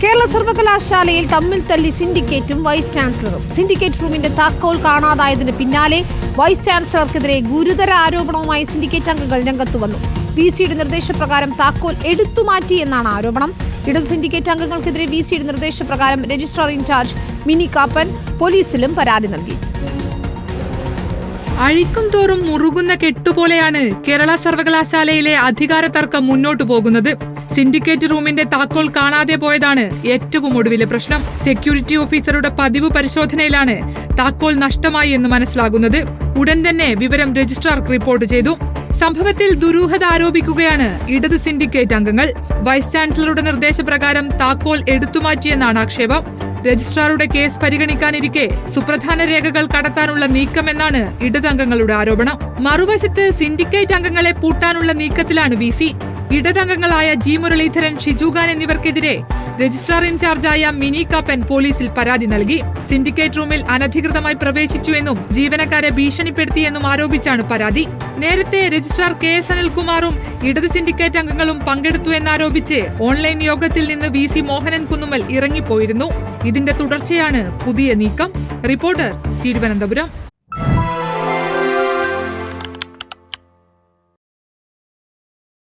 കേരള സർവകലാശാലയിൽ തമ്മിൽ തല്ലി സിൻഡിക്കേറ്റും വൈസ് ചാൻസലറും. സിൻഡിക്കേറ്റ് റൂമിന്റെ താക്കോൽ കാണാതായതിന് പിന്നാലെ വൈസ് ചാൻസലർക്കെതിരെ ഗുരുതര ആരോപണവുമായി സിൻഡിക്കേറ്റ് അംഗങ്ങൾ രംഗത്തു വന്നു. വി സിയുടെ നിർദ്ദേശപ്രകാരം താക്കോൽ എടുത്തുമാറ്റി എന്നാണ് ആരോപണം. ഇടത് സിൻഡിക്കേറ്റ് അംഗങ്ങൾക്കെതിരെ വി സിയുടെ നിർദ്ദേശപ്രകാരം രജിസ്ട്രാർ ഇൻചാർജ് മിനി കാപ്പൻ പോലീസിലും പരാതി നൽകി. അഴിക്കും തോറും മുറുകുന്ന കെട്ടുപോലെയാണ് കേരള സർവകലാശാലയിലെ അധികാര തർക്കം മുന്നോട്ടു പോകുന്നത്. സിൻഡിക്കേറ്റ് റൂമിന്റെ താക്കോൽ കാണാതെ പോയതാണ് ഏറ്റവും ഒടുവിലെ പ്രശ്നം. സെക്യൂരിറ്റി ഓഫീസറുടെ പതിവ് പരിശോധനയിലാണ് താക്കോൽ നഷ്ടമായി എന്ന് മനസ്സിലാകുന്നത്. ഉടൻ തന്നെ വിവരം രജിസ്ട്രാർക്ക് റിപ്പോർട്ട് ചെയ്തു. സംഭവത്തിൽ ദുരൂഹത ആരോപിക്കുകയാണ് ഇടത് സിൻഡിക്കേറ്റ് അംഗങ്ങൾ. വൈസ് ചാൻസലറുടെ നിർദ്ദേശപ്രകാരം താക്കോൽ എടുത്തുമാറ്റിയെന്നാണ് ആക്ഷേപം. രജിസ്ട്രാറുടെ കേസ് പരിഗണിക്കാനിരിക്കെ സുപ്രധാന രേഖകൾ കടത്താനുള്ള നീക്കമെന്നാണ് ഇടതംഗങ്ങളുടെ ആരോപണം. മറുവശത്ത് സിൻഡിക്കേറ്റ് അംഗങ്ങളെ പൂട്ടാനുള്ള നീക്കത്തിലാണ് വി ഇടതംഗങ്ങളായ ജി മുരളീധരൻ ഷിജുഖാൻ എന്നിവർക്കെതിരെ രജിസ്ട്രാർ ഇൻചാർജായ മിനി കാപ്പൻ പോലീസിൽ പരാതി നൽകി. സിൻഡിക്കേറ്റ് റൂമിൽ അനധികൃതമായി പ്രവേശിച്ചുവെന്നും ജീവനക്കാരെ ഭീഷണിപ്പെടുത്തിയെന്നും ആരോപിച്ചാണ് പരാതി. നേരത്തെ രജിസ്ട്രാർ കെ എസ് അനിൽകുമാറും ഇടത് സിൻഡിക്കേറ്റ് അംഗങ്ങളും പങ്കെടുത്തു എന്നാരോപിച്ച് ഓൺലൈൻ യോഗത്തിൽ നിന്ന് വി സി മോഹനൻ കുന്നുമൽ ഇറങ്ങിപ്പോയിരുന്നു. ഇതിന്റെ തുടർച്ചയാണ് പുതിയ നീക്കം. റിപ്പോർട്ടർ തിരുവനന്തപുരം.